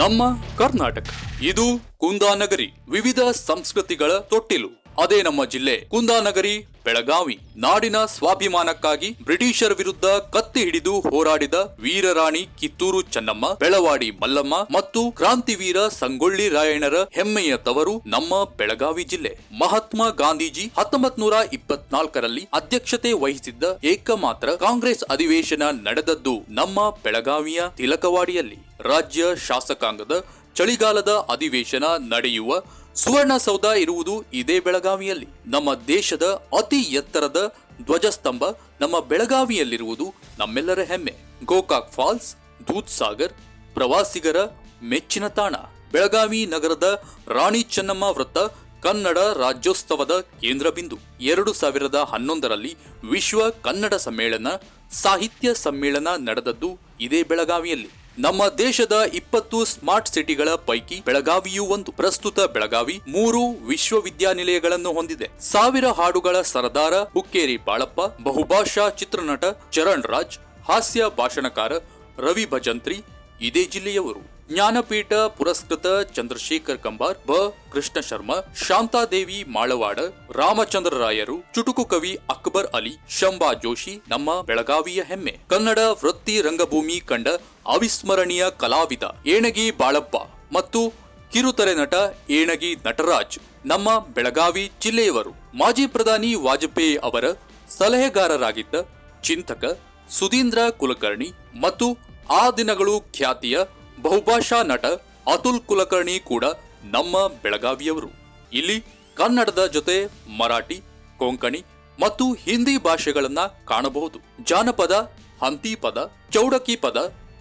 ನಮ್ಮ ಕರ್ನಾಟಕ. ಇದು ಕುಂದಾನಗರಿ ವಿವಿಧ ಸಂಸ್ಕೃತಿಗಳ ತೊಟ್ಟಿಲು. ಅದೇ ನಮ್ಮ ಜಿಲ್ಲೆ. ಕುಂದಾನಗರಿ ಬೆಳಗಾವಿ. ನಾಡಿನ ಸ್ವಾಭಿಮಾನಕ್ಕಾಗಿ ಬ್ರಿಟಿಷರ ವಿರುದ್ಧ ಕತ್ತಿ ಹಿಡಿದು ಹೋರಾಡಿದ ವೀರರಾಣಿ ಕಿತ್ತೂರು ಚೆನ್ನಮ್ಮ, ಬೆಳವಾಡಿ ಮಲ್ಲಮ್ಮ ಮತ್ತು ಕ್ರಾಂತಿವೀರ ಸಂಗೊಳ್ಳಿ ರಾಯಣ್ಣರ ಹೆಮ್ಮೆಯ ತವರು ನಮ್ಮ ಬೆಳಗಾವಿ ಜಿಲ್ಲೆ. ಮಹಾತ್ಮ ಗಾಂಧೀಜಿ ಹತ್ತೊಂಬತ್ ನೂರ ಇಪ್ಪತ್ನಾಲ್ಕರಲ್ಲಿ ಅಧ್ಯಕ್ಷತೆ ವಹಿಸಿದ್ದ ಏಕಮಾತ್ರ ಕಾಂಗ್ರೆಸ್ ಅಧಿವೇಶನ ನಡೆದದ್ದು ನಮ್ಮ ಬೆಳಗಾವಿಯ ತಿಲಕವಾಡಿಯಲ್ಲಿ. ರಾಜ್ಯ ಶಾಸಕಾಂಗದ ಚಳಿಗಾಲದ ಅಧಿವೇಶನ ನಡೆಯುವ ಸುವರ್ಣಸೌಧ ಇರುವುದು ಇದೇ ಬೆಳಗಾವಿಯಲ್ಲಿ. ನಮ್ಮ ದೇಶದ ಅತಿ ಎತ್ತರದ ಧ್ವಜಸ್ತಂಭ ನಮ್ಮ ಬೆಳಗಾವಿಯಲ್ಲಿರುವುದು ನಮ್ಮೆಲ್ಲರ ಹೆಮ್ಮೆ. ಗೋಕಾಕ್ ಫಾಲ್ಸ್ ದೂದ್ ಸಾಗರ್ ಪ್ರವಾಸಿಗರ ಮೆಚ್ಚಿನ ತಾಣ. ಬೆಳಗಾವಿ ನಗರದ ರಾಣಿ ಚೆನ್ನಮ್ಮ ವೃತ್ತ ಕನ್ನಡ ರಾಜ್ಯೋತ್ಸವದ ಕೇಂದ್ರ ಬಿಂದು ಎರಡು ಸಾವಿರದ ಹನ್ನೊಂದರಲ್ಲಿ ವಿಶ್ವ ಕನ್ನಡ ಸಮ್ಮೇಳನ, ಸಾಹಿತ್ಯ ಸಮ್ಮೇಳನ ನಡೆದದ್ದು ಇದೇ ಬೆಳಗಾವಿಯಲ್ಲಿ. ನಮ್ಮ ದೇಶದ ಇಪ್ಪತ್ತು ಸ್ಮಾರ್ಟ್ ಸಿಟಿಗಳ ಪೈಕಿ ಬೆಳಗಾವಿಯೂ ಒಂದು. ಪ್ರಸ್ತುತ ಬೆಳಗಾವಿ ಮೂರು ವಿಶ್ವವಿದ್ಯಾನಿಲಯಗಳನ್ನು ಹೊಂದಿದೆ. ಸಾವಿರ ಹಾಡುಗಳ ಸರದಾರ ಹುಕ್ಕೇರಿ ಬಾಳಪ್ಪ, ಬಹುಭಾಷಾ ಚಿತ್ರನಟ ಚರಣ್ ರಾಜ್ ಹಾಸ್ಯ ಭಾಷಣಕಾರ ರವಿ ಭಜಂತ್ರಿ, ಇದೇ ಜಿಲ್ಲೆಯವರು. ಜ್ಞಾನಪೀಠ ಪುರಸ್ಕೃತ ಚಂದ್ರಶೇಖರ್ ಕಂಬಾರ್, ಬ. ಕೃಷ್ಣ ಶರ್ಮಾ ಶಾಂತಾದೇವಿ ಮಾಳವಾಡ, ರಾಮಚಂದ್ರ ರಾಯರು, ಚುಟುಕು ಕವಿ ಅಕ್ಬರ್ ಅಲಿ ಶಂಬಾ ಜೋಶಿ, ನಮ್ಮ ಬೆಳಗಾವಿಯ ಹೆಮ್ಮೆ. ಕನ್ನಡ ವೃತ್ತಿ ರಂಗಭೂಮಿ ಕಂಡ ಅವಿಸ್ಮರಣೀಯ ಕಲಾವಿದ ಏಣಗಿ ಬಾಳಪ್ಪ ಮತ್ತು ಕಿರುತೆರೆ ನಟ ಏಣಗಿ ನಟರಾಜ್, ನಮ್ಮ ಬೆಳಗಾವಿ ಜಿಲ್ಲೆಯವರು. ಮಾಜಿ ಪ್ರಧಾನಿ ವಾಜಪೇಯಿ ಅವರ ಸಲಹೆಗಾರರಾಗಿದ್ದ ಚಿಂತಕ ಸುಧೀಂದ್ರ ಕುಲಕರ್ಣಿ ಮತ್ತು ಆ ದಿನಗಳು ಖ್ಯಾತಿಯ ಬಹುಭಾಷಾ ನಟ ಅತುಲ್ ಕುಲಕರ್ಣಿ ಕೂಡ ನಮ್ಮ ಬೆಳಗಾವಿಯವರು. ಇಲ್ಲಿ ಕನ್ನಡದ ಜೊತೆ ಮರಾಠಿ, ಕೊಂಕಣಿ ಮತ್ತು ಹಿಂದಿ ಭಾಷೆಗಳನ್ನ ಕಾಣಬಹುದು. ಜಾನಪದ, ಹಂತಿ ಪದ, ಚೌಡಕಿ ಪದ,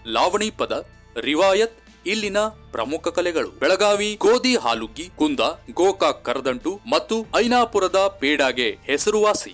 ಲಾವಣಿ ಪದ, ರಿವಾಯತ್ ಇಲ್ಲಿನ ಪ್ರಮುಖ ಕಲೆಗಳು. ಬೆಳಗಾವಿ, ಗೋಧಿ ಹಾಲುಗ್ಗಿ, ಕುಂದ, ಗೋಕಾಕ್ ಕರದಂಟು ಮತ್ತು ಐನಾಪುರದ ಪೇಡಾಗೆ ಹೆಸರುವಾಸಿ.